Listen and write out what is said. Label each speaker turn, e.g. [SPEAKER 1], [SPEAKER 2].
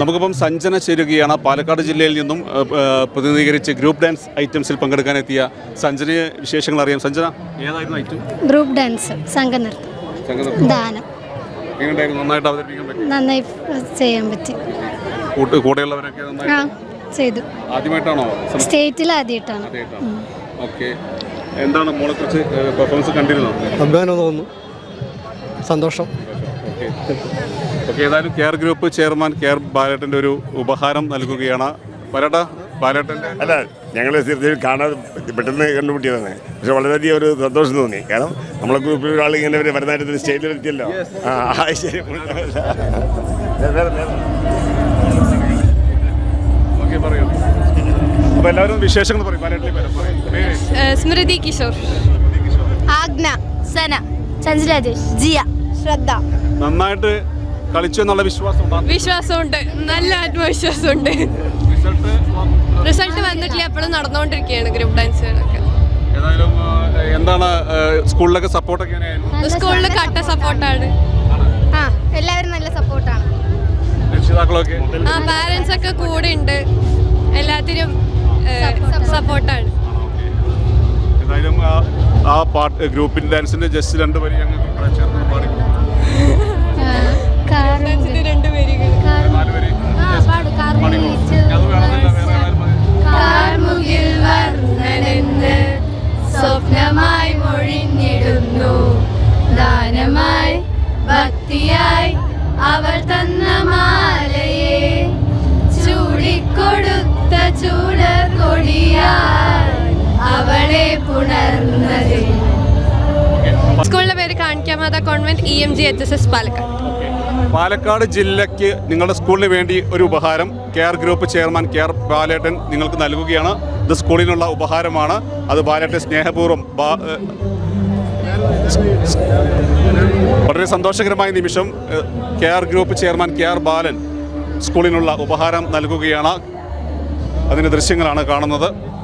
[SPEAKER 1] നമുക്കിപ്പം സഞ്ജന ചേരുകയാണ്. പാലക്കാട് ജില്ലയിൽ നിന്നും പ്രതിനിധീകരിച്ച് ഗ്രൂപ്പ് ഡാൻസ് ഐറ്റംസിൽ പങ്കെടുക്കാനെത്തിയ സഞ്ജനയെ വിശേഷങ്ങൾ അറിയാം. സഞ്ജന ഏതായിരുന്നു ഐറ്റം?
[SPEAKER 2] Group dance സംഘനൃത്തം. ദാനം.
[SPEAKER 1] നന്നായിട്ട് അവതരിപ്പിക്കാൻ പറ്റി?
[SPEAKER 2] നന്നായി ചെയ്യാൻ പറ്റി.
[SPEAKER 1] കൂട്ട് കൂടെയുള്ളവരൊക്കെ നന്നായി
[SPEAKER 2] ആ ചെയ്തു.
[SPEAKER 1] ആദ്യമായിട്ടാണോ?
[SPEAKER 2] സ്റ്റേറ്റിൽ ആദ്യമായിട്ടാണ്.
[SPEAKER 1] ഓക്കെ. എന്താണ് മോളെ കുറിച്ച് പെർഫോമൻസ് കണ്ടിരുന്നോ?
[SPEAKER 3] അഭിമാനം തോന്നുന്നു. സന്തോഷം.
[SPEAKER 1] ഓക്കെ ഏതായാലും കെയർ ഗ്രൂപ്പ് ചെയർമാൻ കെയർ ബാലേട്ടന്റെ ഒരു ഉപഹാരം നൽകുകയാണ്. വരട്ടെ ബാലേട്ടന്റെ
[SPEAKER 4] അല്ല ഞങ്ങൾ തീർച്ചയായും കാണാതെ പെട്ടെന്ന് കണ്ടുപിട്ടിയതാണ് പക്ഷെ വളരെയധികം ഒരു സന്തോഷം തോന്നി. കാരണം നമ്മളെ ഗ്രൂപ്പിൽ ഒരാൾ ഇങ്ങനെ ഒരു ഭരതനാട്യത്തിന് സ്റ്റേജിൽ എത്തിയല്ലോ. ആ ശരി
[SPEAKER 1] ഓക്കെ പറയൂ. അപ്പോൾ എല്ലാവരും വിശേഷങ്ങൾ പറയും. ബാലേട്ടനെ പേര് പറയും. പേര്?
[SPEAKER 5] സ്മൃതി കിഷോർ.
[SPEAKER 2] ആഗ്ന സന ചന്ദ്ര ജിയ ശ്രദ്ധ.
[SPEAKER 1] നന്നായിട്ട് കളിച്ചു എന്നുള്ള വിശ്വാസം
[SPEAKER 5] വിശ്വാസമുണ്ട്. നല്ല ആത്മവിശ്വാസമുണ്ട്.
[SPEAKER 1] റിസൾട്ട്
[SPEAKER 5] റിസൾട്ട് വന്നിട്ടില്ല. എപ്പോഴും നടന്നുകൊണ്ടിരിക്കുകയാണ് ഗ്രൂപ്പ് ഡാൻസുകളൊക്കെ
[SPEAKER 1] ഏതായാലും എന്താണ് സ്കൂളിലൊക്കെ സപ്പോർട്ടൊക്കെ എങ്ങനെയായിരുന്നു?
[SPEAKER 5] സ്കൂളിൽ കട്ട സപ്പോർട്ടാണ്
[SPEAKER 2] ആ എല്ലാവരും നല്ല സപ്പോർട്ടാണ്
[SPEAKER 1] രക്ഷിതാക്കളൊക്കെ?
[SPEAKER 5] ആ പാരന്റ്സ് ഒക്കെ കൂടെ ഉണ്ട്. എല്ലാത്തിനും സപ്പോർട്ടാണ്
[SPEAKER 1] എന്തായാലും ആ- പാട്ട് ഗ്രൂപ്പിൻ ഡാൻസിന്റെ ജസ്റ്റ് രണ്ട് വരി ഞങ്ങൾക്ക് ഇവിടെ ചേർന്ന് പാടി.
[SPEAKER 5] സ്വപ്നമായി മൊഴിഞ്ഞിടുന്നു. ദാനമായി ഭക്തിയായി അവൾ തന്ന മാലയെ ചൂടിക്കൊടുത്ത ചൂട കൊടിയാ അവളെ പുണർന്നത് സ്കൂളിന്റെ പേര് കാണിക്കാമാത convent E M G H S S Palakkad.
[SPEAKER 1] Palakkad ജില്ലയ്ക്ക് നിങ്ങളുടെ സ്കൂളിന് വേണ്ടി ഒരു ഉപഹാരം care group chairman care Balettan നിങ്ങൾക്ക് നൽകുകയാണ്. ഇത് സ്കൂളിനുള്ള ഉപഹാരമാണ്. അത് ബാലേട്ടൻ സ്നേഹപൂർവം വളരെ സന്തോഷകരമായ നിമിഷം care group chairman K R Balan സ്കൂളിനുള്ള ഉപഹാരം നൽകുകയാണ്. അതിന്റെ ദൃശ്യങ്ങളാണ് കാണുന്നത്.